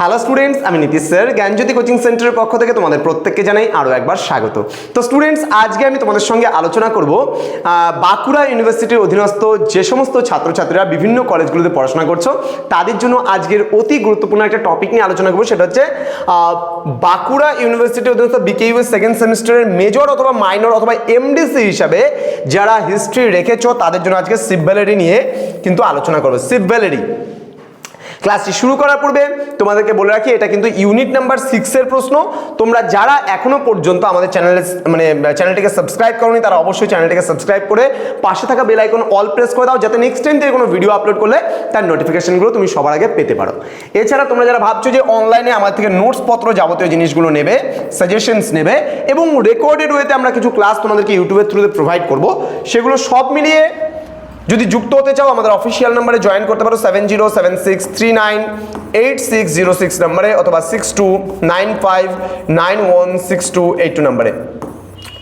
Hello students আমি Nitish sir, জ্ঞানজ্যোতি coaching সেন্টারের পক্ষ থেকে তোমাদের প্রত্যেককে জানাই আরও একবার স্বাগত। তো স্টুডেন্টস আজকে আমি তোমাদের সঙ্গে আলোচনা করব বাঁকুড়া ইউনিভার্সিটির অধীনস্থ যে সমস্ত ছাত্রছাত্রীরা বিভিন্ন কলেজগুলোতে পড়াশোনা করছ, তাদের জন্য আজকের অতি গুরুত্বপূর্ণ একটা টপিক নিয়ে আলোচনা করব, সেটা হচ্ছে বাঁকুড়া ইউনিভার্সিটির অধীনস্থ বিকেইউএস সেকেন্ড সেমিস্টারের মেজর অথবা মাইনর অথবা এমডিসি হিসাবে যারা হিস্ট্রি রেখেছো, তাদের জন্য আজকে সিভ্যালেরি নিয়ে কিন্তু আলোচনা করব। সিভ্যালেরি ক্লাসটি শুরু করার পূর্বে তোমাদেরকে বলে রাখি, এটা কিন্তু ইউনিট নাম্বার সিক্সের প্রশ্ন। তোমরা যারা এখনও পর্যন্ত আমাদের চ্যানেলে মানে চ্যানেলটিকে সাবস্ক্রাইব করোনি, তারা অবশ্যই চ্যানেলটিকে সাবস্ক্রাইব করে পাশে থাকা বেল আইকন অল প্রেস করে দাও, যাতে নেক্সট টাইম থেকে কোনো ভিডিও আপলোড করলে তার নোটিফিকেশনগুলো তুমি সবার আগে পেতে পারো। এছাড়া তোমরা যারা ভাবছ যে অনলাইনে আমার থেকে নোটস পত্র যাবতীয় জিনিসগুলো নেবে সাজেশনস নেবে, এবং রেকর্ডেড ওয়েতে আমরা কিছু ক্লাস তোমাদেরকে ইউটিউবের থ্রুতে প্রোভাইড করব, সেগুলো সব মিলিয়ে যদি যুক্ত হতে চাও, আমাদের অফিসিয়াল নাম্বারে জয়েন করতে পারো seven zero seven six three nine eight six zero six নাম্বারে অথবা six two nine five nine one six two eight two নাম্বারে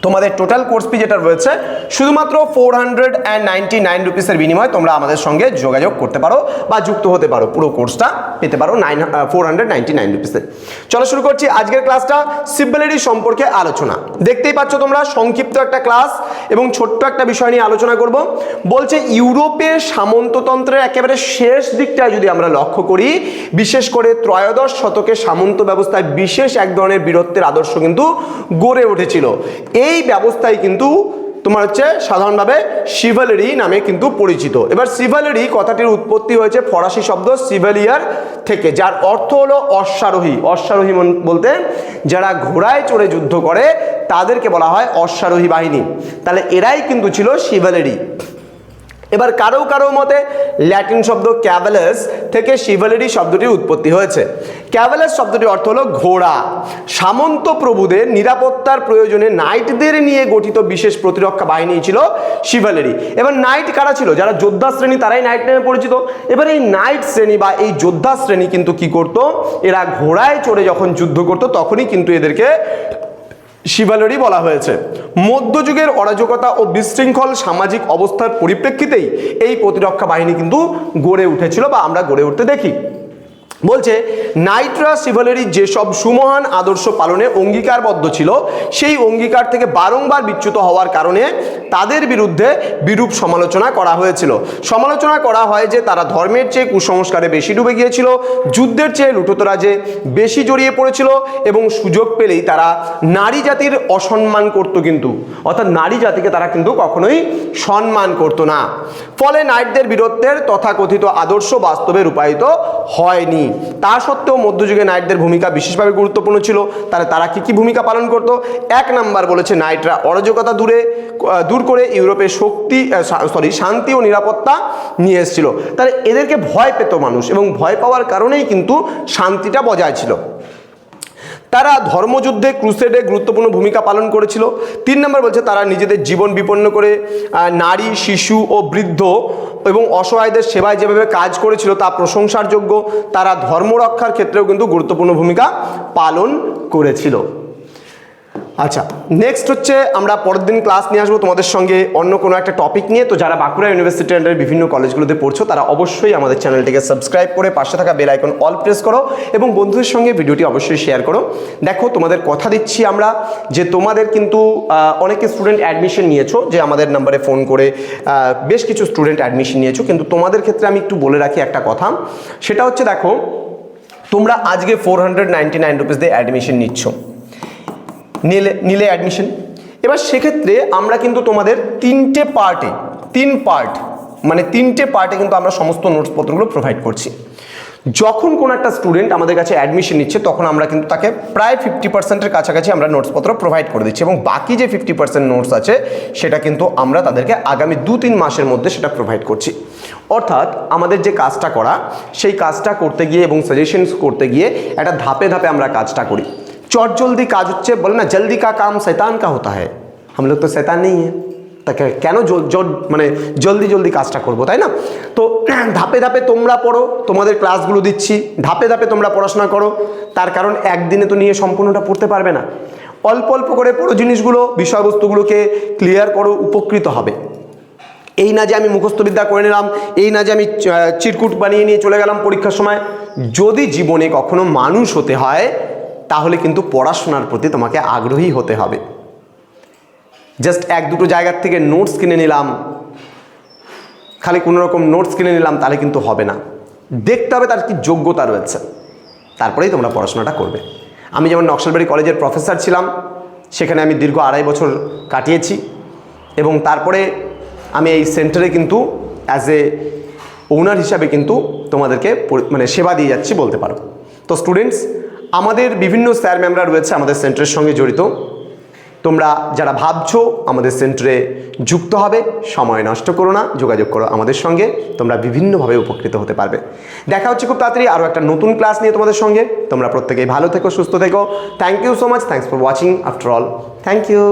তোমাদের টোটাল কোর্স ফি যেটা রয়েছে, শুধুমাত্র four hundred and ninety nine রুপিসের বিনিময়ে তোমরা আমাদের সঙ্গে যোগাযোগ করতে পারো বা যুক্ত হতে পারো। পুরো কোর্সটা পেতে পারো nine four hundred ninety nine রুপিসে চলো শুরু করছি আজকের ক্লাসটা সিম্পলিটি সম্পর্কে আলোচনা। দেখতেই পাচ্ছ তোমরা সংক্ষিপ্ত একটা ক্লাস এবং ছোট্ট একটা বিষয় নিয়ে আলোচনা করব। বলছে ইউরোপে সামন্ততন্ত্রের একেবারে শেষ দিকটায় যদি আমরা লক্ষ্য করি, বিশেষ করে ত্রয়োদশ শতকে সামন্ত ব্যবস্থায় বিশেষ এক ধরনের বীরত্বের আদর্শ কিন্তু গড়ে উঠেছিল। এই ব্যবস্থায় কিন্তু তোমার হচ্ছে সাধারণভাবে সিভালেরি নামে কিন্তু পরিচিত। এবার সিভালেরি কথাটির উৎপত্তি হয়েছে ফরাসি শব্দ সিভালিয়ার থেকে, যার অর্থ হলো অশ্বারোহী। অশ্বারোহী বলতে যারা ঘোড়ায় চড়ে যুদ্ধ করে, তাদেরকে বলা হয় অশ্বারোহী বাহিনী। তাহলে এরাই কিন্তু ছিল সিভালেরি এবার কারও কারও মতে ল্যাটিন শব্দ ক্যাভেলাস থেকে শিভালেরি শব্দটির উৎপত্তি হয়েছে। ক্যাভেলাস শব্দটির অর্থ হলো ঘোড়া। সামন্ত প্রভুদের নিরাপত্তার প্রয়োজনে নাইটদের নিয়ে গঠিত বিশেষ প্রতিরক্ষা বাহিনী ছিল শিভালেরি এবার নাইট কারা ছিল? যারা যোদ্ধা শ্রেণি, তারাই নাইট নামে পরিচিত। এবার এই নাইট শ্রেণি বা এই যোদ্ধা শ্রেণি কিন্তু কি করত? এরা ঘোড়ায় চড়ে যখন যুদ্ধ করত, তখনই কিন্তু এদেরকে শিবালরি বলা হয়েছে। মধ্যযুগের অরাজকতা ও বিশৃঙ্খল সামাজিক অবস্থার পরিপ্রেক্ষিতেই এই প্রতিরক্ষা বাহিনী কিন্তু গড়ে উঠেছিল বা আমরা গড়ে উঠতে দেখি। বলছে, নাইট্রা শিভালেরি যেসব সুমহান আদর্শ পালনে অঙ্গীকারবদ্ধ ছিল, সেই অঙ্গীকার থেকে বারংবার বিচ্যুত হওয়ার কারণে তাদের বিরুদ্ধে বিরূপ সমালোচনা করা হয়েছিল। সমালোচনা করা হয় যে, তারা ধর্মের চেয়ে কুসংস্কারে বেশি ডুবে গিয়েছিল, যুদ্ধের চেয়ে লুটোতরাজে বেশি জড়িয়ে পড়েছিল এবং সুযোগ পেলেই তারা নারী জাতির অসম্মান করত কিন্তু। অর্থাৎ নারী জাতিকে তারা কিন্তু কখনোই সম্মান করত না। ফলে নাইটদের বীরত্বের তথাকথিত আদর্শ বাস্তবে রূপায়িত হয়নি। তা সত্ত্বেও মধ্যযুগে নাইটদের ভূমিকা বিশেষভাবে গুরুত্বপূর্ণ ছিল। তাহলে তারা কি কি ভূমিকা পালন করত? এক নাম্বার বলেছে নাইটরা অরাজকতা দূরে দূর করে ইউরোপের শক্তি সরি শান্তি ও নিরাপত্তা নিয়ে এসেছিল। তাহলে এদেরকে ভয় পেত মানুষ এবং ভয় পাওয়ার কারণেই কিন্তু শান্তিটা বজায় ছিল। তারা ধর্মযুদ্ধে ক্রুসেডে গুরুত্বপূর্ণ ভূমিকা পালন করেছিল। তিন নম্বর বলছে তারা নিজেদের জীবন বিপন্ন করে নারী, শিশু ও বৃদ্ধ এবং অসহায়দের সেবায় যেভাবে কাজ করেছিল তা প্রশংসার যোগ্য। তারা ধর্ম রক্ষার ক্ষেত্রেও কিন্তু গুরুত্বপূর্ণ ভূমিকা পালন করেছিল। আচ্ছা নেক্সট হচ্ছে আমরা পরের দিন ক্লাস নিয়ে আসব। তোমাদের সঙ্গে অন্য কোনো একটা টপিক নিয়ে। তো যারা বাঁকুড়া ইউনিভার্সিটি আন্ডারে বিভিন্ন কলেজগুলোতে পড়ছো, তারা অবশ্যই আমাদের চ্যানেলটিকে সাবস্ক্রাইব করে পাশে থাকা বেল আইকন অল প্রেস করো এবং বন্ধুদের সঙ্গে ভিডিওটি অবশ্যই শেয়ার করো। দেখো, তোমাদের কথা দিচ্ছি আমরা যে তোমাদের কিন্তু অনেকে স্টুডেন্ট অ্যাডমিশন নিয়েছো, যে আমাদের নাম্বারে ফোন করে বেশ কিছু স্টুডেন্ট অ্যাডমিশন নিয়েছো। কিন্তু তোমাদের ক্ষেত্রে আমি একটু বলে রাখি একটা কথা। সেটা হচ্ছে, দেখো, তোমরা আজকে four hundred ninety nine rupees দিয়ে অ্যাডমিশন নিচ্ছ। নিলে নিলে অ্যাডমিশন এবার সেক্ষেত্রে আমরা কিন্তু তোমাদের তিনটে পার্টে তিন পার্ট মানে তিনটে পার্টে কিন্তু আমরা সমস্ত নোটসপত্রগুলো প্রোভাইড করছি। যখন কোনো একটা স্টুডেন্ট আমাদের কাছে অ্যাডমিশন নিচ্ছে, তখন আমরা কিন্তু তাকে প্রায় ফিফটি পার্সেন্টের কাছাকাছি আমরা নোটসপত্র প্রোভাইড করে দিচ্ছি এবং বাকি যে ফিফটি পার্সেন্ট নোটস আছে, সেটা কিন্তু আমরা তাদেরকে আগামী দু তিন মাসের মধ্যে সেটা প্রোভাইড করছি। অর্থাৎ আমাদের যে কাজটা করা, সেই কাজটা করতে গিয়ে এবং সাজেশনস করতে গিয়ে একটা ধাপে ধাপে আমরা কাজটা করি। চট জলদি কাজ হচ্ছে বলে না জলদি কা কাম শৈতান কা হতা হয় हम लोग तो शैतान नहीं है। তাকে কেন মানে জলদি জলদি কাজটা করব তাই না তো ধাপে ধাপে তোমরা পড়ো তোমাদের ক্লাসগুলো দিচ্ছি ধাপে ধাপে তোমরা পড়াশোনা করো তার কারণ একদিনে তো নিয়ে সম্পূর্ণটা পড়তে পারবে না। অল্প অল্প করে পড়ো জিনিসগুলো, বিষয়বস্তুগুলোকে ক্লিয়ার করো, উপকৃত হবে। এই না যে আমি মুখস্থবিদ্যা করে নিলাম, এই না যে আমি চিরকুট বানিয়ে নিয়ে চলে গেলাম পরীক্ষার সময়। যদি জীবনে কখনো মানুষ হতে হয় তাহলে কিন্তু পড়াশোনার প্রতি তোমাকে আগ্রহী হতে হবে। জাস্ট এক দুটো জায়গার থেকে নোটস কিনে নিলাম। খালি কোনো রকম নোটস কিনে নিলাম, তাহলে কিন্তু হবে না। দেখতে হবে তার কি যোগ্যতা রয়েছে। তারপরেই তোমরা পড়াশোনাটা করবে। আমি যেমন নকশালবাড়ি কলেজের প্রফেসর ছিলাম, সেখানে আমি দীর্ঘ আড়াই বছর কাটিয়েছি এবং তারপরে আমি এই সেন্টারে কিন্তু অ্যাজ এ ওনার হিসাবে কিন্তু তোমাদেরকে মানে সেবা দিয়ে যাচ্ছি বলতে পারো। তো স্টুডেন্টস আমাদের বিভিন্ন স্যার ম্যামরা রয়েছে আমাদের সেন্টারের সঙ্গে জড়িত। তোমরা যারা ভাবছ আমাদের সেন্টারে যুক্ত হবে, সময় নষ্ট করো না, যোগাযোগ করো আমাদের সঙ্গে, তোমরা বিভিন্নভাবে উপকৃত হতে পারবে। দেখা হচ্ছে খুব তাড়াতাড়ি আরও একটা নতুন ক্লাস নিয়ে তোমাদের সঙ্গে। তোমরা প্রত্যেকেই ভালো থেকো, সুস্থ থেকো। Thank you so much thanks for watching after all thank you